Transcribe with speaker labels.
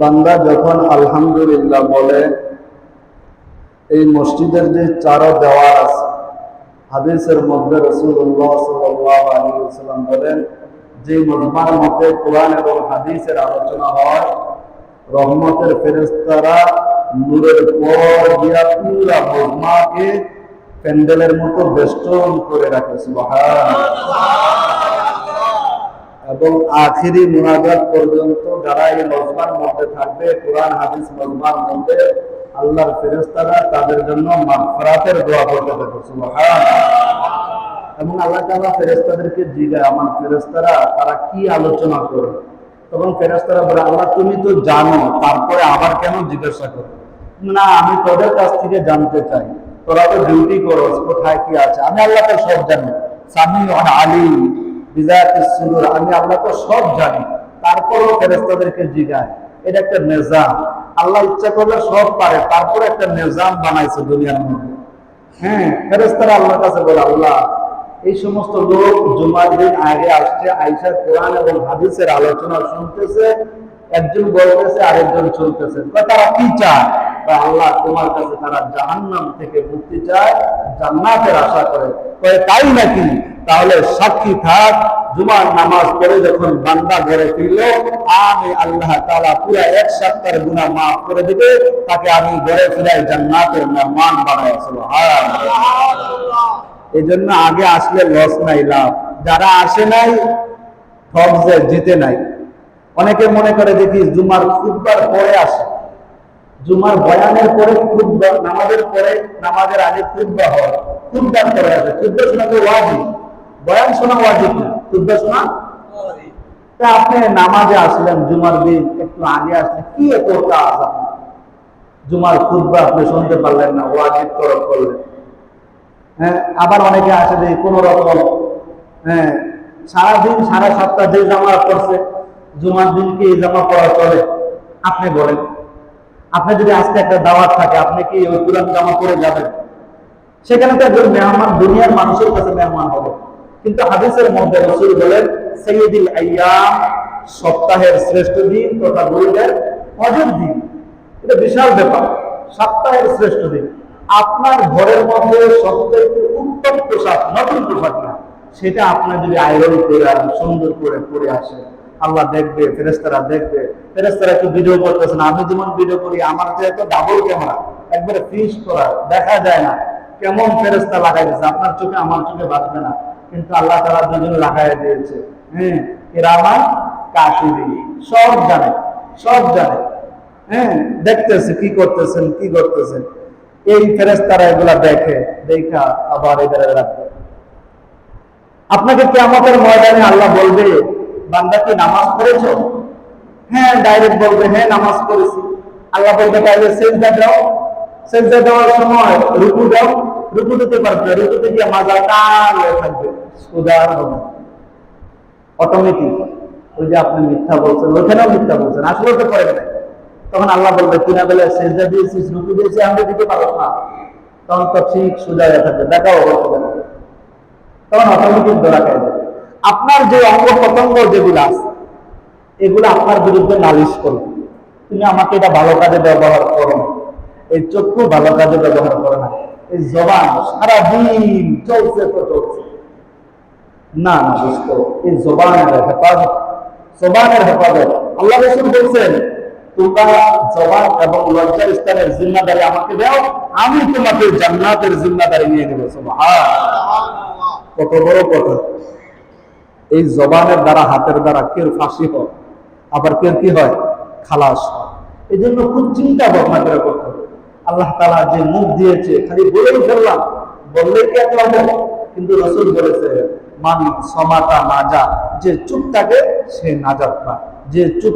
Speaker 1: বান্দা যখন আলহামদুলিল্লাহ বলে, এই মসজিদের যে চারো দেওয়াল আছে, হাদিসের মধ্যে রসুল্লাহ বলেন, যে মজমার মধ্যে কোরআন এবং হাদিসের আলোচনা হয়, রহমতের ফেরেস্তারা নূরের পর দিয়া পুরা মজমাকে প্যান্ডেলের মতো বেষ্টন করে রাখে সুবহান এবং আখিরি মুনাজাত পর্যন্ত যারা এই মজমার মধ্যে থাকবে, কোরআন, হাদিস মজমার মধ্যে আল্লাহর ফেরেস্তারা তাদের জন্য মাগফিরাতের দোয়া করতে সুবহান এবং আল্লাহ তাআলা ফেরেস্তাদেরকে জিজ্ঞাসা আমার ফেরেস্তারা তারা কি আলোচনা করে তখন ফেরেস্তারা বলে, আল্লাহ তুমি তো জানো, তারপরে আবার কেন জিজ্ঞাসা করো? না, আমি তোদের কাছ থেকে জানতে চাই। তোরা তো ডিউটি করো কোথায় কি আছে? আমি আল্লাহ তো সব জানি। সামি আলী। আমি আল্লাহ তো সব জানি, তারপরেও ফেরেস্তাদেরকে জিগায়। এটা একটা নিজাম। আল্লাহ ইচ্ছা করলে সব পারে, তারপরে একটা নিজাম বানাইছে দুনিয়ার মধ্যে। হ্যাঁ ফেরেস্তারা আল্লাহর কাছে বলে, আল্লাহ, এই সমস্ত লোক জুমার দিন আগে আসছে, আইসা কোরআন এবং হাদিসের আলোচনা শুনতেছে, একজন বলতেছে, আরেকজন চলতেছে। তারা কি চায়? বা আল্লাহ তোমার কাছে তারা জাহান্নাম থেকে মুক্তি চায়, জান্নাতের আশা করে। তাই নাকি? তাহলে সাক্ষী থাক, জুমার নামাজ পড়ে যখন বান্দা ঘরে ফিরল, আমি আল্লাহ তাআলা পুরা এক সপ্তাহের গুনাহ মাফ করে দিবে, তাকে আমি ঘরে ফিরাই জান্নাতের মেহমান বানাই, সুবহানাল্লাহ। এই জন্য আগে আসলে লস নাই, লাভ। যারা আসে নাই ঠকছে জিতে নাই। অনেকে মনে করে দেখি জুমার খুববার পরে আসে। জুমার বয়ানের পরে খুববা নামাজের পরে, নামাজের আগে খুববা হয়। খুববার পরে আসে। খুববা শোনা তো বয়ান শোনা ওয়াজিব না খুববা শোনা? তা আপনি নামাজে আসলেন, জুমার দিন, একটু আগে আসলেন, কি এত কাজ আপনার? জুমার খুববা আপনি শুনতে পারলেন না, ওয়াজিব তরফ করলেন। হ্যাঁ আবার অনেকে আসে যে কোন রকম হ্যাঁ সারাদিন সারা সপ্তাহ যে জামা পড়ছে, জুমার দিন কি এই জামা পরা চলে? আপনি বলেন। আপনি যদি আজকে একটা দাওয়াত থাকে, আপনি কি ওই পুরান জামা পরে যাবেন? সেখানে তো একজন মেহমান, দুনিয়ার মানুষের কাছে মেহমান হবে। কিন্তু হাদিসের মধ্যে রসুল বলেন সৈয়দুল আইয়াম সপ্তাহের শ্রেষ্ঠ দিন তথা গরিবের হজর দিন। এটা বিশাল ব্যাপার, সপ্তাহের শ্রেষ্ঠ দিন। আপনার ঘরের মধ্যে সবচেয়ে উত্তম পোশাক, নতুন পোশাক না, সেটা আপনার যদি আয়রন করে সুন্দর করে পরে আসে আল্লাহ দেখবে ফেরেস্তারা দেখবে। ফেরেস্তারা একটু ভিডিও করতেছে না আমি যেমন ভিডিও করি, আমার যেহেতু ডাবল ক্যামেরা একবারে ফিস করা, দেখা যায় না। কেমন ফেরেস্তা লাগাই আপনার চোখে, আমার চোখে বাঁচবে না। কিন্তু আল্লাহ তারা দুজন লাগাই দিয়েছে। হ্যাঁ এরামা কাশিদি সব জানে সব জানে। হ্যাঁ দেখতেছে কি করতেছেন কি করতেছেন। এই ফেরেস্তারা এগুলা দেখে, দেখা আবার এদের রাখবে। আপনাকে কেমতের ময়দানে আল্লাহ বলবে, বান্দা কি নামাজ পড়েছ? হ্যাঁ ডাইরেক্ট বলবে হ্যাঁ নামাজ পড়েছি। আল্লাহ বলবে, তাহলে সেজদা দাও। সেজদা দেওয়ার সময় রুকু দাও। রুকু দিতে পারবে রুকুতে গিয়ে মাজা টান থাকবে। তখন আল্লাহ বলবে কিনা বেলা দিয়েছিস, রুকু দিয়েছি দিতে পারো না। তখন তো ঠিক থাকবে দেখাও তখন অটোমেটিক খাই আপনার যে অঙ্গ প্রত্যঙ্গ যেগুলো আছে, এগুলো আপনার বিরুদ্ধে নালিশ করবে। তুমি আমাকে এটা ভালো কাজে ব্যবহার করো এই চক্ষু ভালো কাজে ব্যবহার করো না। এই জবান সারাদিন চলছে তো চলছে। না না, বুঝতো এই জবানের হেফাজত জবানের হেফাজত। আল্লাহ রসুল বলছেন, তোমরা জবান এবং জিম্মাদারি আমাকে আমি তোমাকে জান্নাতের জিম্মাদারি নিয়ে কত বড় এই জবানের দ্বারা, হাতের দ্বারা কেউ ফাঁসি হয়, আবার কেউ কি হয়? খালাস হয়। এই জন্য খুব চিন্তা ভাবনা করে করতে আল্লাহ তালা যে মুখ দিয়েছে, খালি বলেই ফেললাম, বললে কি এক লম্ব কিন্তু রসুল বলেছে মান সমাতা নাজা যে চুপ থাকে সে নাজাত পায় যে চুপ